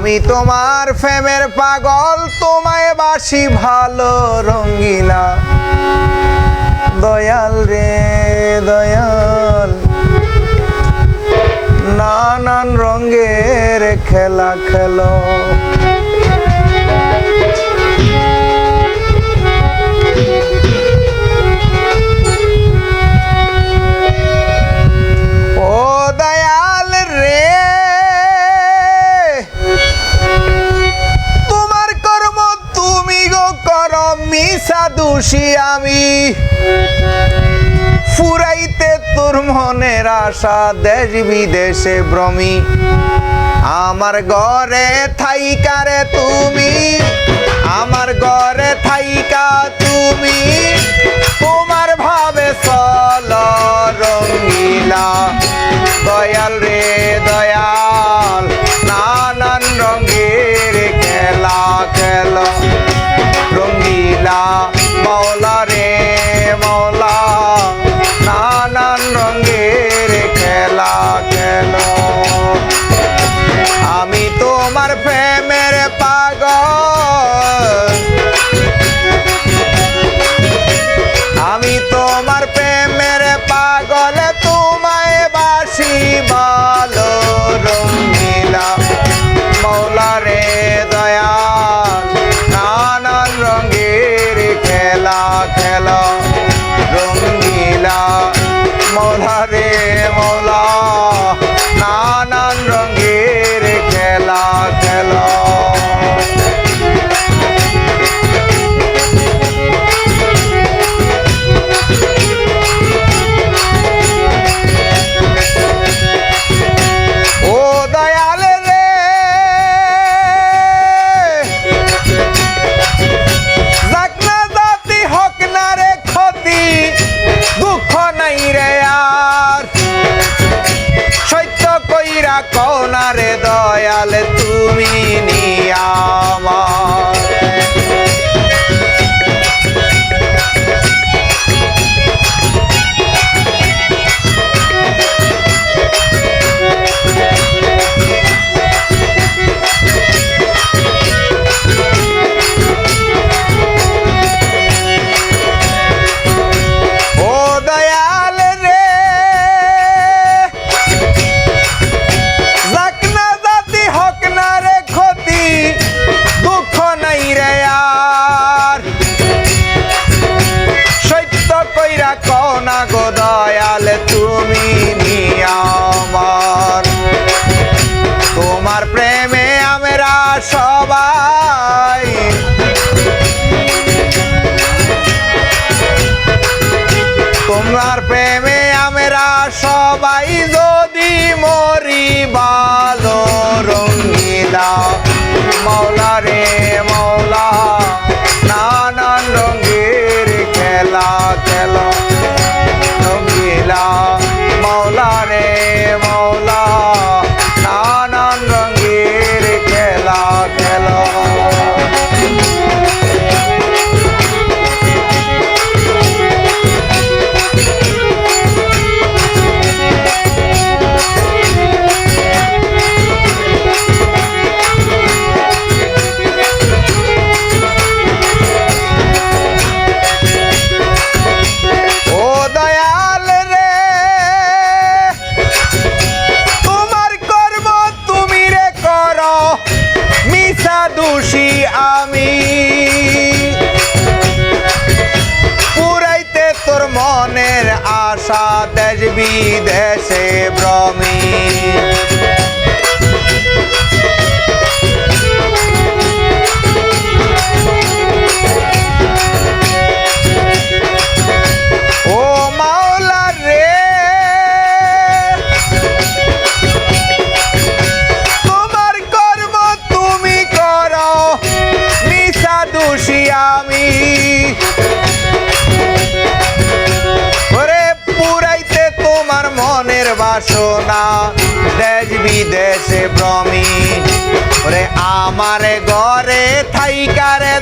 আমি তোমার ফেমের পাগল, তোমায় বাসি ভালো রঙ্গিলা। দয়াল রে, দয়াল। নানান রঙের খেলা খেলো। দোষী আমি। ফুরাইতে তোর মনের আশা, দেশ বিদেশে ভ্রমি। আমার ঘরে থাইকারে তুমি, আমার ঘরে থাইকা তুমি। তোমার ভাবে সল রঙিলা, দয়াল রে দয়াল, নানান রঙের খেলা খেলা। Yeah. ভাষা দেশ বিদেশে ভ্রমী। না দেশ বিদেশে ভ্রমি। ওরে আমার ঘরে থাইকারে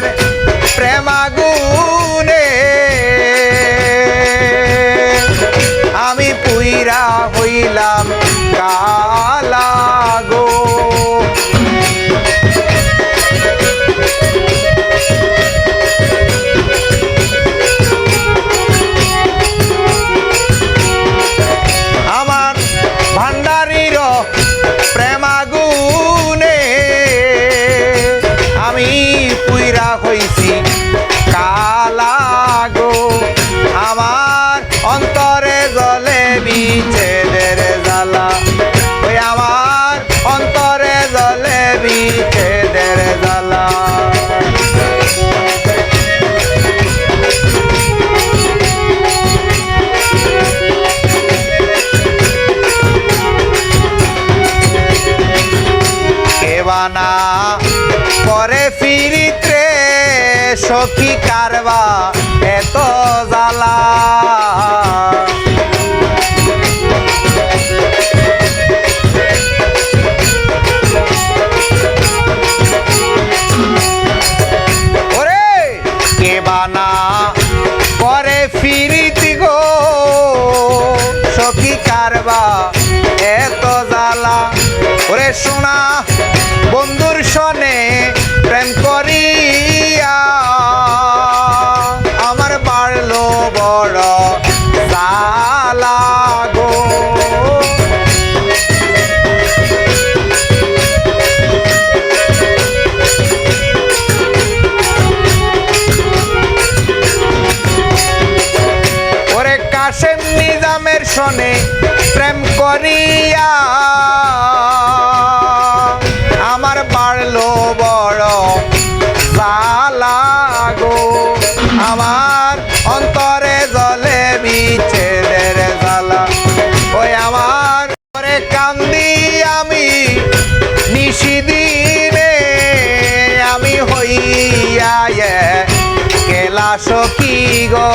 mujer. জীবনে প্রেম আসো কি গো?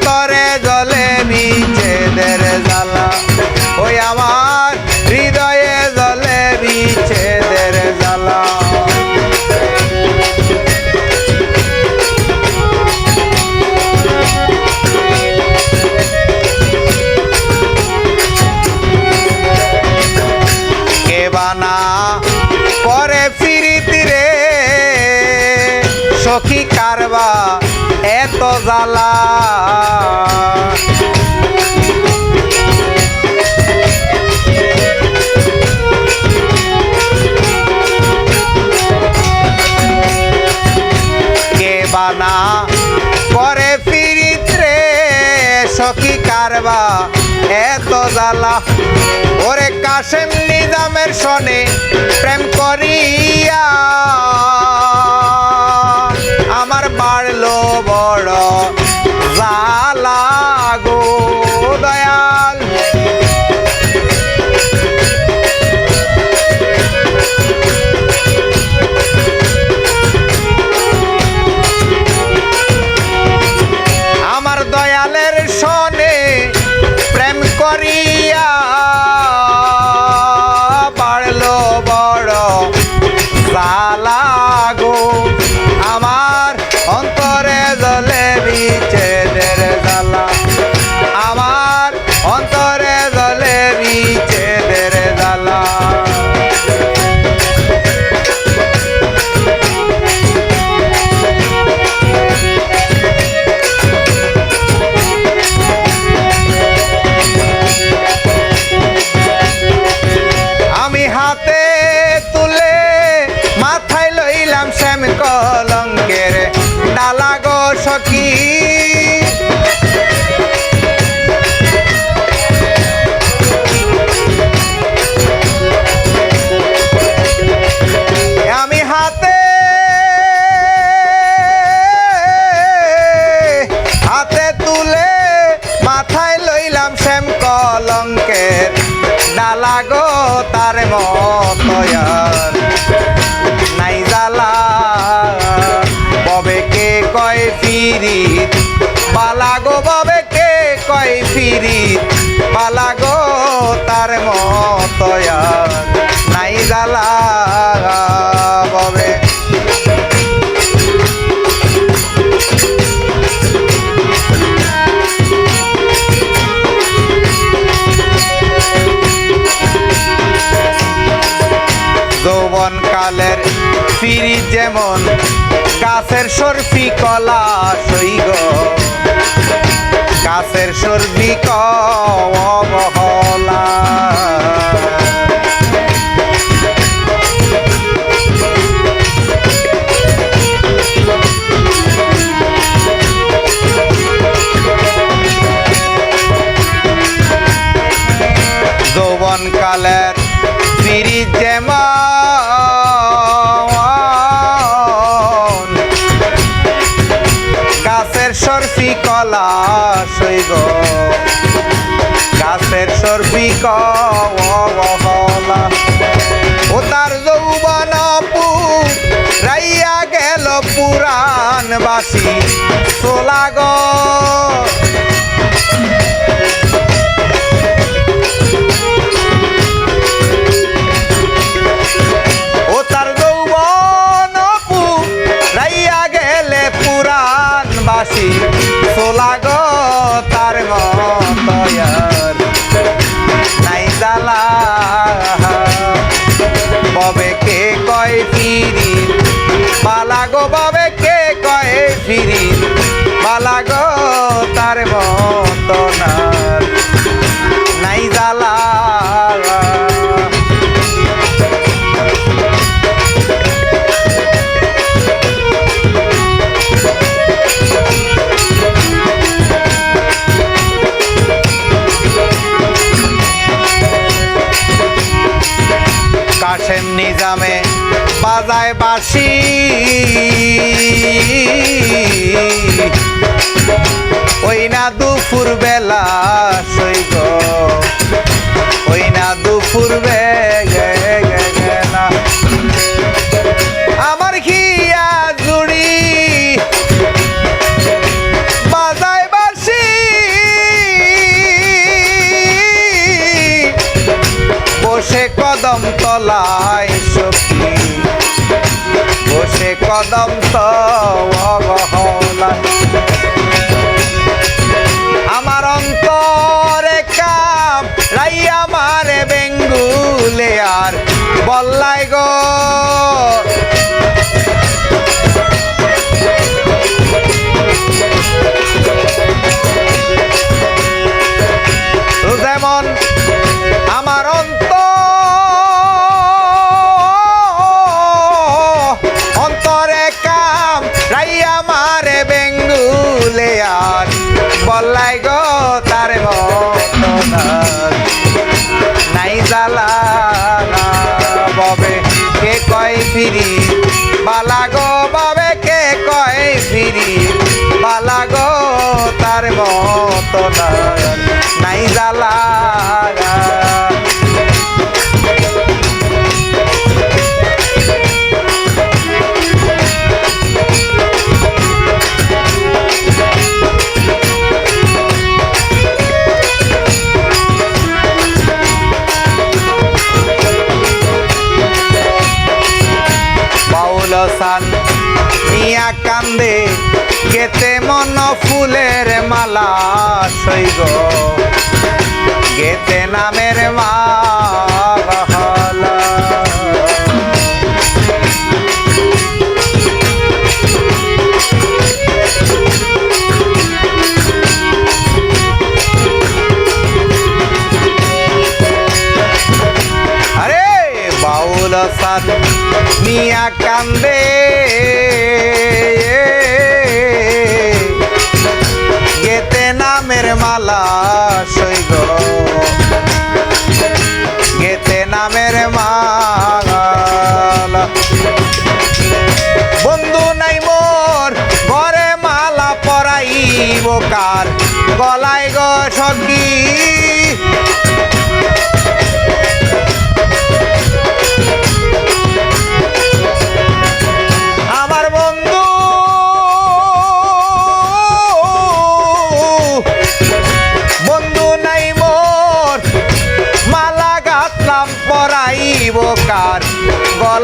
অন্তরে জলে দামের সনে প্রেম করিয়া ফিরি বালা গো তার মতয়ার নাই জ্বালা ববে। যৌবন কালের ফিরি যেমন গাছের সরফি কলা সৈগ গাছের ফিরি ওই না দুপুর বেলা সৈগ ওই না দুপুর আমার খিয়া জুড়ি বাসি। বসে কদম তলায় সখী। বসে কদম তলা ফিরি। বালা গো বাবে কে কয় ফিরি? বালা গো তার মত নাই জ্বালা সৈগ গেতে নামের মালা আরে বাউল সান মিয়া কান্দে।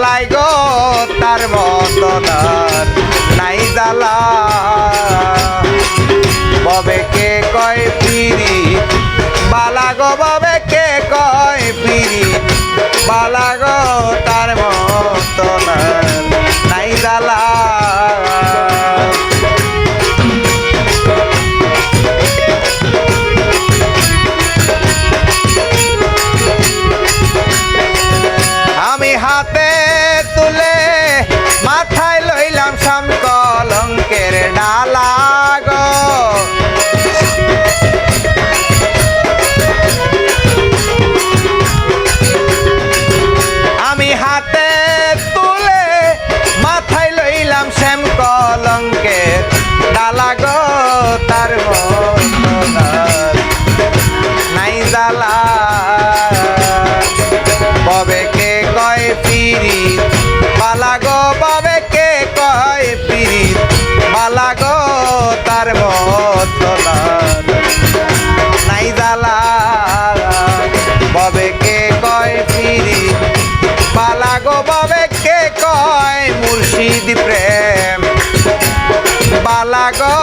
গলায় গো তার মতনার নাই জ্বালা। ববে কে কয় পিরি বালা গো, ববে কে কয় পিরি বালা গো তার মতনার নাই জ্বালা। লইলাম শ্যাম কলঙ্কের ডালা গো তার মুর্শিদ প্রেম বালা গো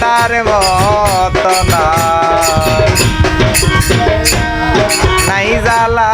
তার মতনার নাই জ্বালা।